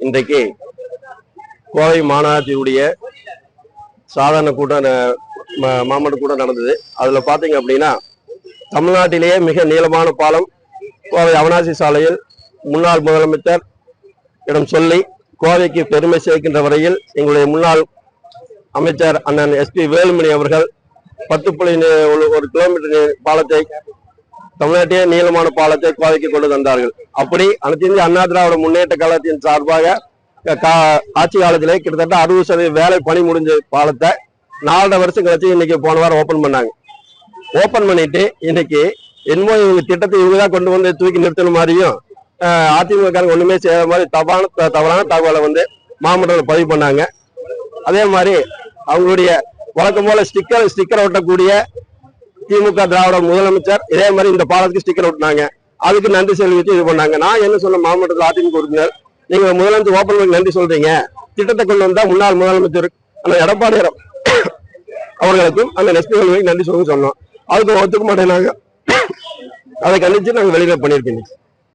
இன்றைக்கு கோவை மாநகராட்சியுடைய சாதாரண கூட்டம் மாமன் கூட கூட்டம் நடந்தது. அதுல பாத்தீங்க அப்படின்னா தமிழ்நாட்டிலேயே மிக நீளமான பாலம் கோவை அவனாசி சாலையில் முன்னாள் முதலமைச்சர் இடம் சொல்லி கோவைக்கு பெருமை சேர்க்கின்ற வரையில் எங்களுடைய முன்னாள் அமைச்சர் அண்ணன் எஸ்பி வேலுமணி அவர்கள் பத்து புள்ளி ஒரு- ஒரு கிலோமீட்டர் பாலத்தை தமிழ்நாட்டிலே நீளமான பாலத்தை கோவைக்கு கொண்டு தந்தார்கள். அப்படி அனைத்து இந்திய அண்ணா திராவிட முன்னேற்ற கழகத்தின் சார்பாக கா- ஆட்சி காலத்திலே கிட்டத்தட்ட அறுபது சதவீத வேலை பணி முடிஞ்ச பாலத்தை நாலரை வருஷம் கழிச்சு இன்னைக்கு போன வாரம் ஓபன் பண்ணாங்க. ஓபன் பண்ணிட்டு இன்னைக்கு என்னமோ இவங்க திட்டத்தை இவங்க தான் கொண்டு வந்து தூக்கி நிறுத்தின மாதிரியும் அதிமுக ஒண்ணுமே செய்யாத மாதிரி தவறான தவறான தகவலை வந்து மாமன்றத்தில் பதிவு பண்ணாங்க. அதே மாதிரி அவங்களுடைய வழக்கம் போல ஸ்டிக்கர் ஸ்டிக்கர் ஒட்டக்கூடிய திமுக திராவிட முதலமைச்சர் இதே மாதிரி இந்த பாலத்துக்கு ஸ்டிக்கர் ஒட்டினாங்க. அதுக்கு நன்றி செலுத்தி இது பண்ணாங்க. நான் என்ன சொன்ன மாவட்டத்தில் அதிமுக உறுப்பினர் நீங்க முதலமைச்சர் ஓப்பன் பண்ணி நன்றி சொல்றீங்க. திட்டத்தை கொண்டு வந்தா முன்னாள் முதலமைச்சர் அண்ணன் எடப்பாடி அவர்களுக்கும் அந்த எஸ்பி நன்றி சொல்லுங்க சொன்னோம். அதுக்கு ஒத்துக்க மாட்டேனாங்க அதை கண்டிச்சு நாங்க வெளியில பண்ணியிருக்கோம்